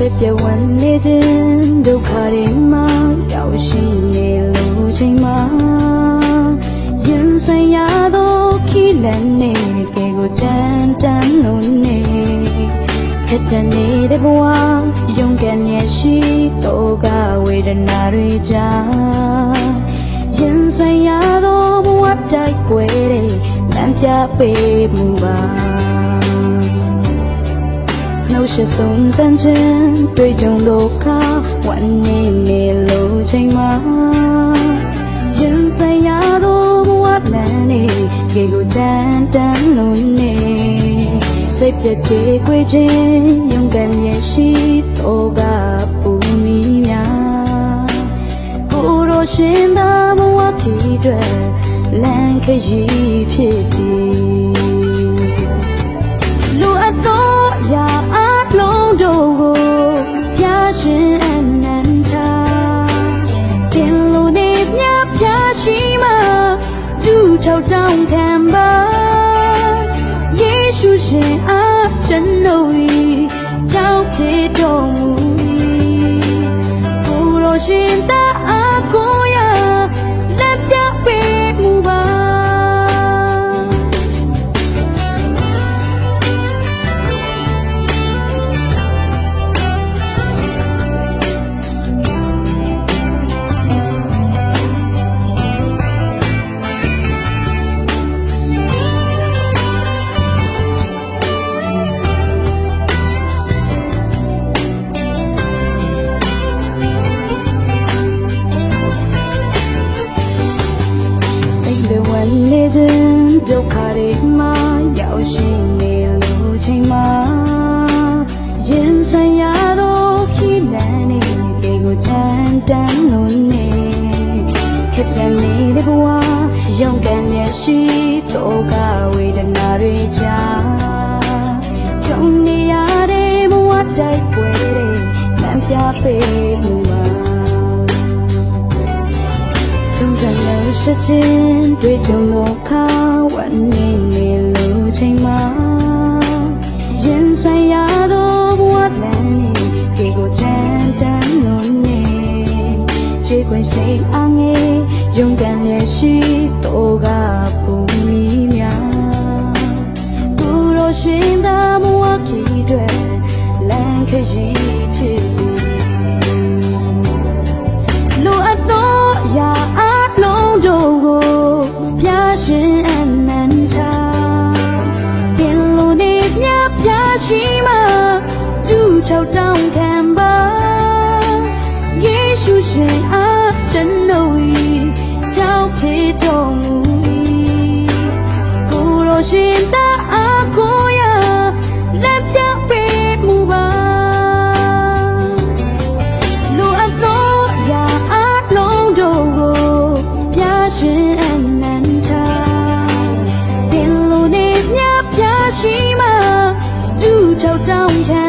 စစ်ပြဝန်းနေခြင်းဒုက္ခတွေမှာရောက်ရှိနေလို့ချိန်မှာရင်ဆိုင်ရသောခီလန်နေကဲကိုချမ်းတမ်းလို့နေခက်တနေတဲ့ဘဝယုံကန်ရရှိတော့ကဝေဒနာတွေကြာရင်ဆိုင်ရသောဘဝတိုက်ပွဲတွေလမ်းပြပေးမှုပါ နှုတ်ဆက်ဆုံးစံချင်းတွေ့ကြုံလို့ခါဝန်နေနေလို့ချိန်မှာရင်ဆိုင်ရတော့ဘဝလမ်းနေကေကိုချမ်းတမ်းလို့နေစိတ်ပြည့်ပြေခွေခြင်းရုံးကန်ရရှိတော့ကပူမီများကိုယ်တော်ရှင်သာမဝဖြစ်တဲ့လမ်းခရီးဖြစ်သည် and နေခြင်းဒုက္ခတွေမှာရောက်ရှိနေလို့ချိန်မှာရင်ဆိုင်ရတော့ဖြစ်လန်းနေပေကိုချမ်းတမ်းလို့နေခက်တဲ့နေတဲ့ဘဝရုန်းကန်နေရှိတော့ကဝေဒနာတွေကြားကြုံနေရတဲ့ဘဝတိုက်ပွဲတွေလမ်းပြပေး လည်းရှိချင်းတွေ့ကြုံတော့ခါဝန်နေနေလို့ချိန်မှာရင်ဆိုင်ရတော့ဘဝလမ်းနေဒီကိုချမ်းတမ်းလို့နေခြေခွင်စိတ်အငယ်ယုံကန်ရဲ့ရှိတော့ကပူမီများသူတို့ရှင်သာဘဝကြီးတွေ cinta aku ya Lepjak mu ba Lu atlo ya atlong dogo Pya shin an nan cha Tin lu ni nya pya shi ma Du chau tong kan